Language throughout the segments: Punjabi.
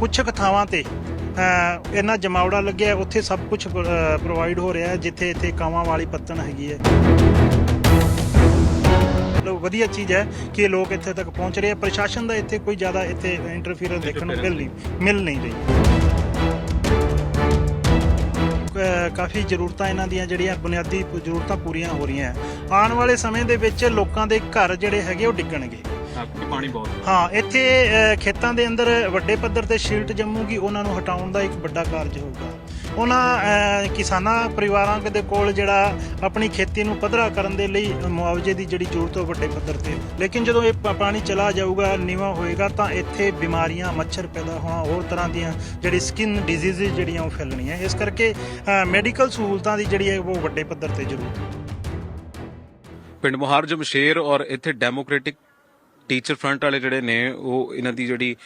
ਕੁਝ ਕੁ ਥਾਵਾਂ ਤੇ ਇੰਨਾ ਜਮਾਵੜਾ ਲੱਗਿਆ ਉੱਥੇ ਸਭ ਕੁਝ ਪ੍ਰੋਵਾਈਡ ਹੋ ਰਿਹਾ ਜਿੱਥੇ ਇੱਥੇ ਕਾਵਾਂ ਵਾਲੀ ਪੱਤਨ ਹੈਗੀ ਹੈ। ਮਤਲਬ ਵਧੀਆ ਚੀਜ਼ ਹੈ ਕਿ ਲੋਕ ਇੱਥੇ ਤੱਕ ਪਹੁੰਚ ਰਹੇ ਆ। ਪ੍ਰਸ਼ਾਸਨ ਦਾ ਇੱਥੇ ਕੋਈ ਜ਼ਿਆਦਾ ਇੱਥੇ ਇੰਟਰਫੀਅਰੈਂਸ ਦੇਖਣ ਨੂੰ ਮਿਲ ਨਹੀਂ। ਮਿਲ ਨਹੀਂ ਰਹੀ। ਕਾਫੀ ਜ਼ਰੂਰਤਾਂ ਇਹਨਾਂ ਦੀਆਂ ਜਿਹੜੀਆਂ ਬੁਨਿਆਦੀ ਜ਼ਰੂਰਤਾਂ ਪੂਰੀਆਂ ਹੋ ਰਹੀਆਂ। ਆਉਣ ਵਾਲੇ ਸਮੇਂ ਦੇ ਵਿੱਚ ਲੋਕਾਂ ਦੇ ਘਰ ਜਿਹੜੇ ਹੈਗੇ ਉਹ ਡਿੱਗਣਗੇ। ਕਿ ਪਾਣੀ ਬਹੁਤ ਹਾਂ ਇੱਥੇ ਅ, ਖੇਤਾਂ ਦੇ ਅੰਦਰ ਵੱਡੇ ਪੱਧਰ ਤੇ ਸ਼ੀਲਟ ਜੰਮੂਗੀ ਉਹਨਾਂ ਨੂੰ ਹਟਾਉਣ ਦਾ ਇੱਕ ਵੱਡਾ ਕਾਰਜ ਹੋਊਗਾ। ਉਹਨਾਂ ਅ, ਕਿਸਾਨਾਂ ਪਰਿਵਾਰਾਂ ਦੇ ਕੋਲ ਜਿਹੜਾ ਆਪਣੀ ਖੇਤੀ ਨੂੰ ਪੱਧਰਾ ਕਰਨ ਦੇ ਲਈ ਮੁਆਵਜ਼ੇ ਦੀ ਜਿਹੜੀ ਜ਼ਰੂਰਤ ਹੈ ਉਹ ਵੱਡੇ ਪੱਧਰ ਤੇ। ਲੇਕਿਨ ਜਦੋਂ ਇਹ ਪ- ਪਾਣੀ ਚਲਾ ਜਾਊਗਾ ਨੀਵਾ ਹੋਏਗਾ ਤਾਂ ਇੱਥੇ ਬਿਮਾਰੀਆਂ ਮੱਛਰ ਪੈਦਾ ਹੋਣਾ ਹੋਰ ਤਰ੍ਹਾਂ ਦੀਆਂ ਜਿਹੜੀ ਸਕਿਨ ਡਿਜ਼ੀਜ਼ ਜਿਹੜੀਆਂ ਉਹ ਫੈਲਣੀਆਂ। ਇਸ ਕਰਕੇ ਮੈਡੀਕਲ ਸਹੂਲਤਾਂ ਦੀ ਜਿਹੜੀ ਹੈ ਉਹ ਵੱਡੇ ਪੱਧਰ ਤੇ ਜ਼ਰੂਰਤ ਹੈ। ਪਿੰਡ ਮੁਹਾਰ ਜਮਸ਼ੇਰ ਔਰ ਇੱਥੇ ਡੈਮੋਕ੍ਰੈਟਿਕ ਟੀਚਰ ਫਰੰਟ ਵਾਲੇ ਜਿਹੜੇ ਨੇ ਉਹ ਇਹਨਾਂ ਦੀ ਜਿਹੜੀ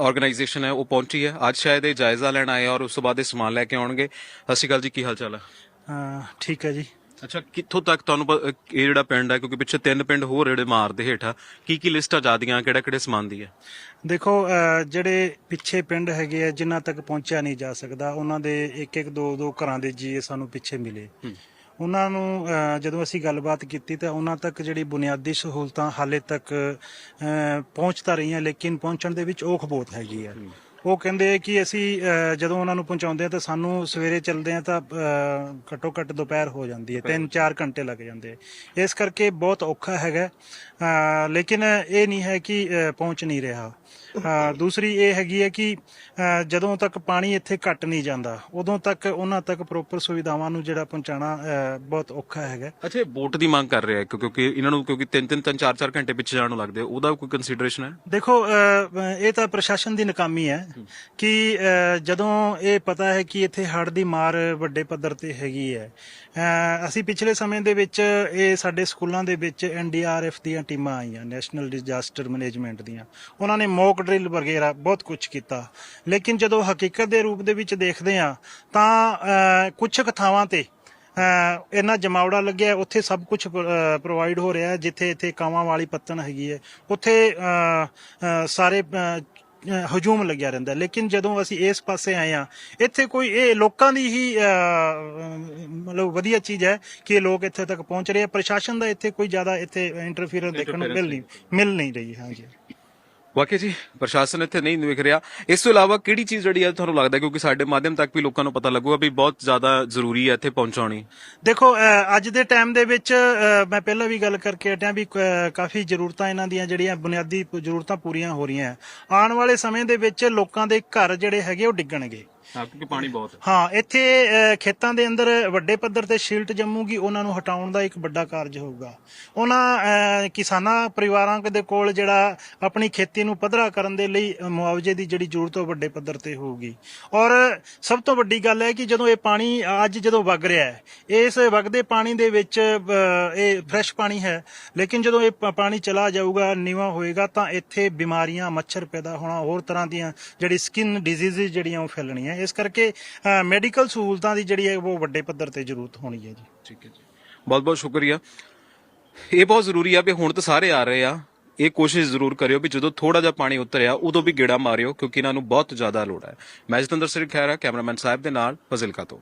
ਆਰਗੇਨਾਈਜੇਸ਼ਨ ਹੈ ਉਹ ਪਹੁੰਚੀ ਹੈ। ਅੱਜ ਸ਼ਾਇਦ ਇਹ ਜਾਇਜ਼ਾ ਲੈਣ ਆਏ ਆ ਔਰ ਉਸ ਤੋਂ ਬਾਅਦ ਇਹ ਸਮਾਨ ਲੈ ਕੇ ਆਉਣਗੇ। ਸਤਿ ਸ਼੍ਰੀ ਅਕਾਲ ਜੀ ਕੀ ਹਾਲ ਚਾਲ ਹੈ? ਅ, ਠੀਕ ਹੈ ਜੀ। ਅੱਛਾ ਕਿੱਥੋਂ ਤੱਕ ਤੁਹਾਨੂੰ ਪ- ਇਹ ਜਿਹੜਾ ਪਿੰਡ ਹੈ ਕਿਉਂਕਿ ਪਿੱਛੇ ਤਿੰਨ ਪਿੰਡ ਹੋਰ ਜਿਹੜੇ ਮਾਰ ਦੇ ਹੇਠਾਂ ਕੀ ਕੀ ਲਿਸਟ ਆਜ਼ਾਦੀਆਂ ਕਿਹੜਾ ਕਿਹੜੇ ਸਮਾਨ ਦੀ ਹੈ? ਦੇਖੋ ਅਹ, ਜਿਹੜੇ ਪਿੱਛੇ ਪਿੰਡ ਹੈਗੇ ਆ ਜਿਨ੍ਹਾਂ ਤੱਕ ਪਹੁੰਚਿਆ ਨਹੀਂ ਜਾ ਸਕਦਾ ਉਹਨਾਂ ਦੇ ਇੱਕ ਇੱਕ ਦੋ ਦੋ ਘਰਾਂ ਦੇ ਜੀ ਸਾਨੂੰ ਪਿੱਛੇ ਮਿਲੇ। ਹੂੰ। ਉਹਨਾਂ ਨੂੰ ਜਦੋਂ ਅਸੀਂ ਗੱਲਬਾਤ ਕੀਤੀ ਤਾਂ ਉਹਨਾਂ ਤੱਕ ਜਿਹੜੀ ਬੁਨਿਆਦੀ ਸਹੂਲਤਾਂ ਹਾਲੇ ਤੱਕ ਅਹ, ਰਹੀਆਂ ਲੇਕਿਨ ਪਹੁੰਚਣ ਦੇ ਵਿੱਚ ਔਖ ਬਹੁਤ ਹੈਗੀ ਹੈ। ਉਹ ਕਹਿੰਦੇ ਕਿ ਅਸੀਂ ਅਹ, ਜਦੋਂ ਉਹਨਾਂ ਨੂੰ ਪਹੁੰਚਾਉਂਦੇ ਆ ਤਾਂ ਸਾਨੂੰ ਸਵੇਰੇ ਚੱਲਦੇ ਆ ਤਾਂ ਅਹ, ਘੱਟੋ ਘੱਟ ਦੁਪਹਿਰ ਹੋ ਜਾਂਦੀ ਹੈ 3-4 ਘੰਟੇ ਲੱਗ ਜਾਂਦੇ ਆ। ਇਸ ਕਰਕੇ ਬਹੁਤ ਔਖਾ ਹੈਗਾ। ਅਹ, ਲੇਕਿਨ ਇਹ ਨਹੀਂ ਹੈ ਕਿ ਅਹ, ਪਹੁੰਚ ਨਹੀਂ ਰਿਹਾ। ਅਹ, ਦੂਸਰੀ ਇਹ ਹੈਗੀ ਹੈ ਕਿ ਅਹ, ਜਦੋਂ ਤੱਕ ਪਾਣੀ ਇੱਥੇ ਘਟ ਨਹੀਂ ਜਾਂਦਾ ਉਦੋਂ ਤੱਕ ਉਹਨਾਂ ਤੱਕ ਪ੍ਰੋਪਰ ਸੁਵਿਧਾਵਾਂ ਨੂੰ ਜਿਹੜਾ ਪਹੁੰਚਾਉਣਾ ਅਹ, ਬਹੁਤ ਔਖਾ ਹੈਗਾ। ਅੱਛਾ ਇਹ ਵੋਟ ਦੀ ਮੰਗ ਕਰ ਰਿਹਾ ਹੈ ਕਿਉਂਕਿ ਇਹਨਾਂ ਨੂੰ ਕਿਉਂਕਿ ਤਿੰਨ ਤਿੰਨ ਤਿੰਨ ਚਾਰ ਚਾਰ ਘੰਟੇ ਪਿੱਛੇ ਜਾਣ ਨੂੰ ਲੱਗਦੇ ਆ, ਉਹਦਾ ਕੋਈ ਕੰਸੀਡਰੇਸ਼ਨ ਹੈ? ਦੇਖੋ ਅਹ, ਇਹ ਤਾਂ ਪ੍ਰਸ਼ਾਸਨ ਦੀ ਨਾਕਾਮੀ ਹੈ। ਕਿ ਜਦੋਂ ਇਹ ਪਤਾ ਹੈ ਕਿ ਇੱਥੇ ਹੜ੍ਹ ਦੀ ਮਾਰ ਵੱਡੇ ਪੱਧਰ ਤੇ ਹੈਗੀ ਹੈ ਅਸੀਂ ਪਿਛਲੇ ਸਮੇਂ ਦੇ ਵਿੱਚ ਇਹ ਸਾਡੇ ਸਕੂਲਾਂ ਦੇ ਵਿੱਚ ਐਨਡੀਆਰਐਫ ਦੀਆਂ ਟੀਮਾਂ ਆਈਆਂ ਨੈਸ਼ਨਲ ਡਿਜ਼ਾਸਟਰ ਮੈਨੇਜਮੈਂਟ ਦੀਆਂ। ਉਹਨਾਂ ਨੇ ਮੌਕ ਡਰਿਲ ਵਗੈਰਾ ਬਹੁਤ ਕੁਝ ਕੀਤਾ। ਲੇਕਿਨ ਜਦੋਂ ਹਕੀਕਤ ਦੇ ਰੂਪ ਦੇ ਵਿੱਚ ਦੇਖਦੇ ਆ ਤਾਂ ਕੁਝ ਕੁ ਥਾਵਾਂ ਤੇ ਅ, ਇੰਨਾ ਜਮਾਵੜਾ ਲੱਗਿਆ ਉੱਥੇ ਸਭ ਕੁਝ ਪ੍ਰੋਵਾਈਡ ਹੋ ਰਿਹਾ ਜਿੱਥੇ ਇੱਥੇ ਕਾਵਾਂ ਵਾਲੀ ਪੱਤਣ ਹੈਗੀ ਹੈ। ਉੱਥੇ ਸਾਰੇ ਹਜੂਮ ਲੱਗਿਆ ਰਹਿੰਦਾ। ਲੇਕਿਨ ਜਦੋਂ ਅਸੀਂ ਇਸ ਪਾਸੇ ਆਏ ਆ ਇੱਥੇ ਕੋਈ ਇਹ ਲੋਕਾਂ ਦੀ ਹੀ ਮਤਲਬ ਵਧੀਆ ਚੀਜ਼ ਹੈ ਕਿ ਲੋਕ ਇੱਥੇ ਤੱਕ ਪਹੁੰਚ ਰਹੇ ਆ। ਪ੍ਰਸ਼ਾਸਨ ਦਾ ਇੱਥੇ ਕੋਈ ਜ਼ਿਆਦਾ ਇੱਥੇ ਇੰਟਰਫੀਅਰੈਂਸ ਦੇਖਣ ਨੂੰ ਮਿਲ ਨਹੀਂ ਮਿਲ ਨਹੀਂ ਰਹੀ ਹਾਂਜੀ। ਵਾਕਿਆ ਜੀ, ਪ੍ਰਸ਼ਾਸਨ ਇੱਥੇ ਨਹੀਂ ਵਿਖ ਰਿਹਾ। ਇਸ ਤੋਂ ਇਲਾਵਾ ਕਿਹੜੀ ਚੀਜ਼ ਜਿਹੜੀ ਹੈ ਤੁਹਾਨੂੰ ਲੱਗਦਾ ਕਿਉਂਕਿ ਸਾਡੇ ਮਾਧਿਅਮ ਤੱਕ ਵੀ ਲੋਕਾਂ ਨੂੰ ਪਤਾ ਲੱਗੂਗਾ ਵੀ ਬਹੁਤ ਜ਼ਿਆਦਾ ਜ਼ਰੂਰੀ ਹੈ ਇੱਥੇ ਪਹੁੰਚਾਉਣੀ। ਦੇਖੋ ਅੱਜ ਦੇ ਟਾਈਮ ਦੇ ਵਿੱਚ ਮੈਂ ਪਹਿਲਾਂ ਵੀ ਗੱਲ ਕਰਕੇ ਹਟਿਆ ਵੀ ਕਾਫੀ ਜ਼ਰੂਰਤਾਂ ਇਹਨਾਂ ਦੀਆਂ ਜਿਹੜੀਆਂ ਬੁਨਿਆਦੀ ਜ਼ਰੂਰਤਾਂ ਪੂਰੀਆਂ ਹੋ ਰਹੀਆਂ ਆਉਣ ਵਾਲੇ ਸਮੇਂ ਦੇ ਵਿੱਚ ਲੋਕਾਂ ਦੇ ਘਰ ਜਿਹੜੇ ਹੈਗੇ ਉਹ ਡਿੱਗਣਗੇ। ਹਾਂ ਕਿਉਂਕਿ ਪਾਣੀ ਬਹੁਤ ਹਾਂ। ਇੱਥੇ ਅਹ, ਖੇਤਾਂ ਦੇ ਅੰਦਰ ਵੱਡੇ ਪੱਧਰ ਤੇ ਸ਼ਿਲਟ ਜੰਮੂਗੀ ਉਹਨਾਂ ਨੂੰ ਹਟਾਉਣ ਦਾ ਇੱਕ ਵੱਡਾ ਕਾਰਜ ਹੋਊਗਾ। ਉਹਨਾਂ ਅਹ, ਕਿਸਾਨਾਂ ਪਰਿਵਾਰਾਂ ਦੇ ਕੋਲ ਜਿਹੜਾ ਆਪਣੀ ਖੇਤੀ ਨੂੰ ਪੱਧਰਾ ਕਰਨ ਦੇ ਲਈ ਮੁਆਵਜ਼ੇ ਦੀ ਜਿਹੜੀ ਜ਼ਰੂਰਤ ਉਹ ਵੱਡੇ ਪੱਧਰ ਤੇ ਹੋਊਗੀ। ਔਰ ਸਭ ਤੋਂ ਵੱਡੀ ਗੱਲ ਹੈ ਕਿ ਜਦੋਂ ਇਹ ਪਾਣੀ ਅੱਜ ਜਦੋਂ ਵਗ ਰਿਹਾ ਹੈ ਇਸ ਵਗਦੇ ਪਾਣੀ ਦੇ ਵਿੱਚ ਅਹ, ਇਹ ਫਰੈਸ਼ ਪਾਣੀ ਹੈ ਲੇਕਿਨ ਜਦੋਂ ਇਹ ਪ- ਪਾਣੀ ਚਲਾ ਜਾਊਗਾ ਨੀਵਾ ਹੋਏਗਾ ਤਾਂ ਇੱਥੇ ਬਿਮਾਰੀਆਂ ਮੱਛਰ ਪੈਦਾ ਹੋਣਾ ਹੋਰ ਤਰ੍ਹਾਂ ਦੀਆਂ ਜਿਹੜੀ ਸਕਿਨ ਡਿਜ਼ੀਜ਼ ਜਿਹੜੀਆਂ ਉਹ ਫੈਲਣੀਆਂ। ਇਸ ਕਰਕੇ ਮੈਡੀਕਲ ਸਹੂਲਤਾਂ ਦੀ ਜਿਹੜੀ ਹੈ ਉਹ ਵੱਡੇ ਪੱਧਰ ਤੇ ਜ਼ਰੂਰਤ ਹੋਣੀ ਹੈ ਜੀ। ਠੀਕ ਹੈ ਜੀ। ਬਹੁਤ ਬਹੁਤ ਸ਼ੁਕਰੀਆ। ਇਹ ਬਹੁਤ ਜ਼ਰੂਰੀ ਆ ਵੀ ਹੁਣ ਤਾਂ ਸਾਰੇ ਆ ਰਹੇ ਆ। ਇਹ ਕੋਸ਼ਿਸ਼ ਜ਼ਰੂਰ ਕਰਿਓ ਵੀ ਜਦੋਂ ਥੋੜਾ ਜਿਹਾ ਪਾਣੀ ਉਤਰਿਆ, ਉਦੋਂ ਵੀ ਗੇੜਾ ਮਾਰਿਓ, ਕਿਉਂਕਿ ਇਹਨਾਂ ਨੂੰ ਬਹੁਤ ਜ਼ਿਆਦਾ ਲੋੜ ਹੈ। ਮੈਂ ਜਤਿੰਦਰ ਸਿੰਘ ਖੈਰਾ ਕੈਮਰਾਮੈਨ ਸਾਹਿਬ ਦੇ ਨਾਲ ਫਜ਼ਿਲਕਾ ਤੋਂ।